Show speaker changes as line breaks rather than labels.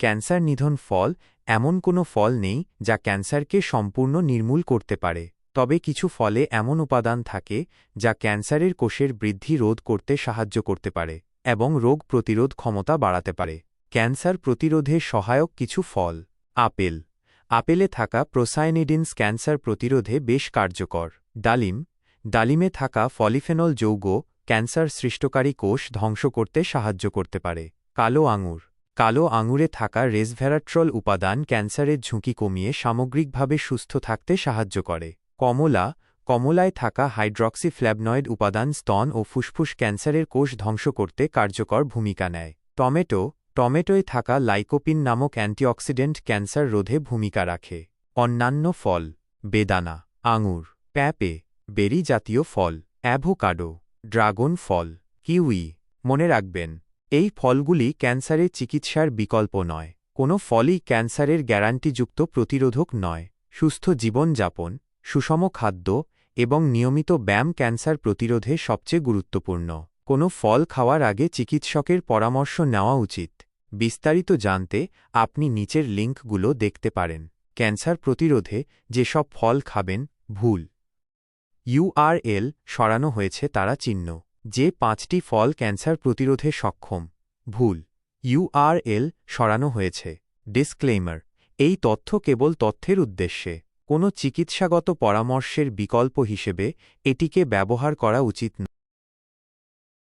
Cancer নিধন ফল এমন কোনো ফল নেই যা ক্যান্সারকে সম্পূর্ণ নির্মূল করতে পারে, তবে কিছু ফলে এমন উপাদান থাকে যা ক্যান্সারের কোষের বৃদ্ধি রোধ করতে সাহায্য করতে পারে এবং রোগ প্রতিরোধ ক্ষমতা বাড়াতে পারে। ক্যান্সার প্রতিরোধে সহায়ক কিছু ফল। আপেল। আপেলে থাকা প্রোসাইনিডিনস ক্যান্সার প্রতিরোধে বেশ কার্যকর। ডালিম। ডালিমে থাকা ফলিফেনল যৌগ ক্যান্সার সৃষ্টকারী কোষ ধ্বংস করতে সাহায্য করতে পারে। কালো আঙুর। কালো আঙুরে থাকা রেসভেরাট্রল উপাদান ক্যান্সারের ঝুঁকি কমিয়ে সামগ্রিকভাবে সুস্থ থাকতে সাহায্য করে। কমলা, কমলায় থাকা হাইড্রক্সিফ্ল্যাবনয়েড উপাদান স্তন ও ফুসফুস ক্যান্সারের কোষ ধ্বংস করতে কার্যকর ভূমিকা নেয়। টমেটো, টমেটোয় থাকা লাইকোপিন নামক অ্যান্টিঅক্সিডেন্ট ক্যান্সার রোধে ভূমিকা রাখে। অন্যান্য ফল, বেদানা, আঙুর, প্যাপে, বেরি জাতীয় ফল, অ্যাভোকাডো, ড্রাগন ফল, কিউই, মনে রাখবেন। এই ফলগুলি ক্যান্সারের চিকিৎসার বিকল্প নয়, কোনো ফলই ক্যান্সারের গ্যারান্টিযুক্ত প্রতিরোধক নয়, সুস্থ জীবনযাপন, সুষম খাদ্য এবং নিয়মিত ব্যায়াম ক্যান্সার প্রতিরোধে সবচেয়ে গুরুত্বপূর্ণ। কোনো ফল খাওয়ার আগে চিকিৎসকের পরামর্শ নেওয়া উচিত। বিস্তারিত জানতে আপনি নিচের লিঙ্কগুলো দেখতে পারেন। ক্যান্সার প্রতিরোধে যেসব ফল খাবেন, ভুল। ইউআরএল সরানো হয়েছে তারা চিহ্ন। যে পাঁচটি ফল ক্যান্সার প্রতিরোধে সক্ষম। ভুল। ইউআরএল সরানো হয়েছে। ডিসক্লেইমার। এই তথ্য কেবল তথ্যের উদ্দেশ্যে। কোনো চিকিৎসাগত পরামর্শের বিকল্প হিসেবে এটিকে ব্যবহার করা উচিত